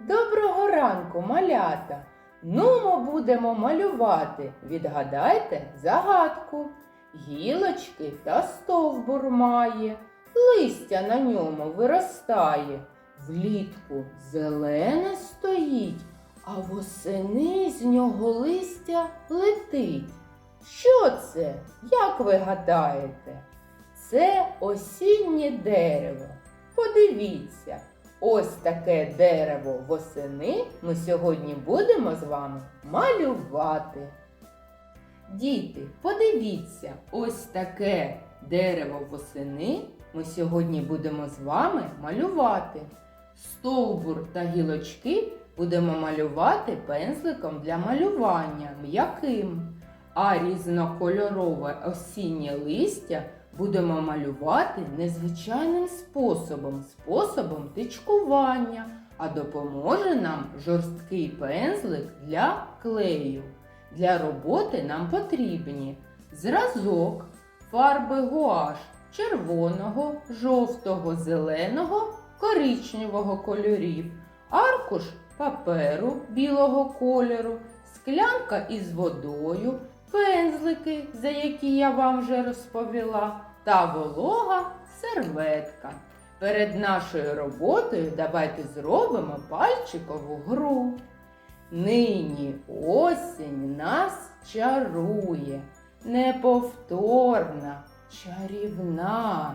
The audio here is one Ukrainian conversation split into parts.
Доброго ранку, малята! Нумо будемо малювати. Відгадайте загадку. Гілочки та стовбур має, листя на ньому виростає. Влітку зелене стоїть, а восени з нього листя летить. Що це? Як ви гадаєте? Це осіннє дерево. Подивіться, ось таке дерево восени ми сьогодні будемо з вами малювати. Діти, подивіться, ось таке дерево восени ми сьогодні будемо з вами малювати. Стовбур та гілочки будемо малювати пензликом для малювання м'яким, а різнокольорове осіннє листя будемо малювати незвичайним способом, способом тичкування, а допоможе нам жорсткий пензлик для клею. Для роботи нам потрібні зразок, фарби гуаш червоного, жовтого, зеленого, коричневого кольорів, аркуш паперу білого кольору, склянка із водою, пензлики, за які я вам вже розповіла, та волога серветка. Перед нашою роботою давайте зробимо пальчикову гру. Нині осінь нас чарує, неповторна, чарівна,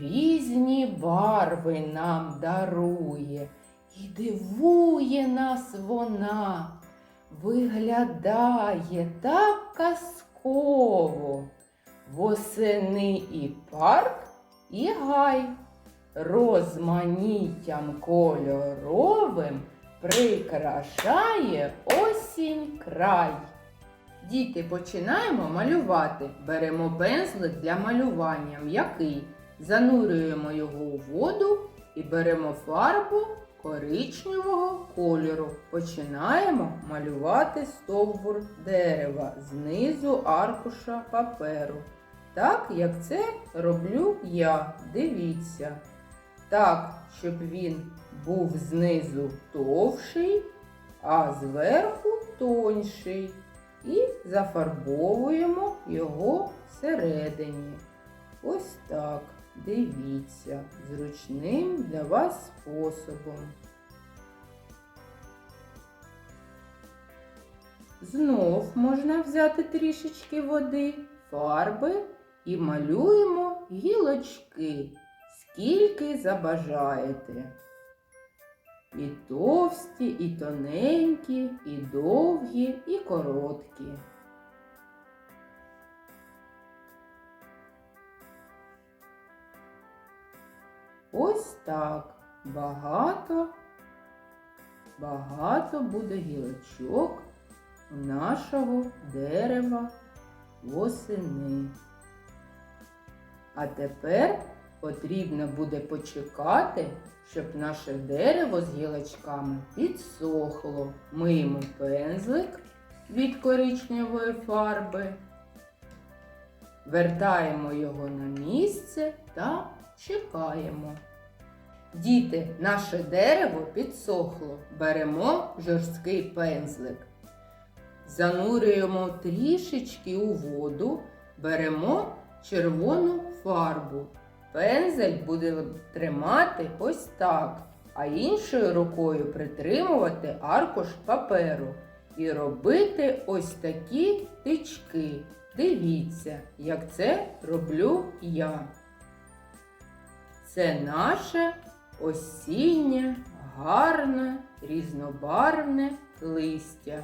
різні барви нам дарує, і дивує нас вона, виглядає так казково. Восени і парк, і гай, розманіттям кольоровим прикрашає осінь край. Діти, починаємо малювати. Беремо пензлик для малювання м'який, занурюємо його у воду і беремо фарбу коричневого кольору. Починаємо малювати стовбур дерева знизу аркуша паперу. Так, як це роблю я. Дивіться. Так, щоб він був знизу товший, а зверху тонший. І зафарбовуємо його всередині. Ось так. Дивіться, зручним для вас способом. Знов можна взяти трішечки води, фарби і малюємо гілочки, скільки забажаєте. І товсті, і тоненькі, і довгі, і короткі. Ось так. Багато, багато буде гілочок у нашого дерева восени. А тепер потрібно буде почекати, щоб наше дерево з гілочками підсохло. Миємо пензлик від коричневої фарби, вертаємо його на місце та чекаємо. Діти, наше дерево підсохло. Беремо жорсткий пензлик. Занурюємо трішечки у воду, беремо червону фарбу. Пензель буде тримати ось так, а іншою рукою притримувати аркуш паперу і робити ось такі тички. Дивіться, як це роблю я. Це наше осіннє, гарне, різнобарвне листя.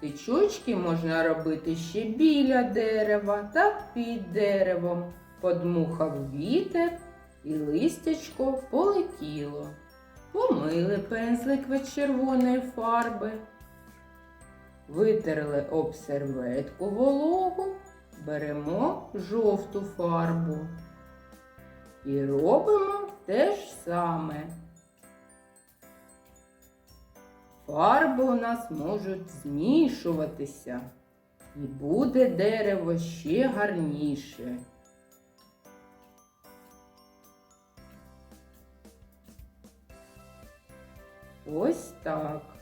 Тичочки можна робити ще біля дерева та під деревом. Подмухав вітер і листячко полетіло. Помили пензлик від червоної фарби. Витерли об серветку вологу, беремо жовту фарбу. І робимо те ж саме. Фарби у нас можуть змішуватися, і буде дерево ще гарніше. Ось так.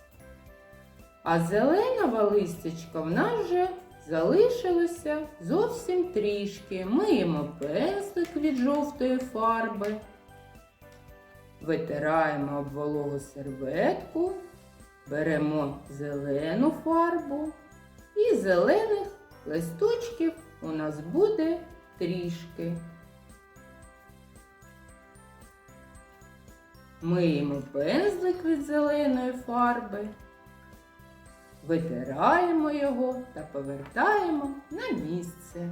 А зеленого листячка в нас вже залишилося зовсім трішки. Миємо пензлик від жовтої фарби, витираємо об вологу серветку, беремо зелену фарбу і зелених листочків у нас буде трішки. Миємо пензлик від зеленої фарби, витираємо його та повертаємо на місце.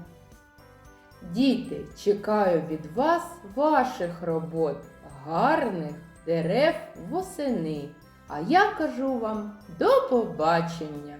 Діти, чекаю від вас ваших робот, гарних дерев восени. А я кажу вам до побачення!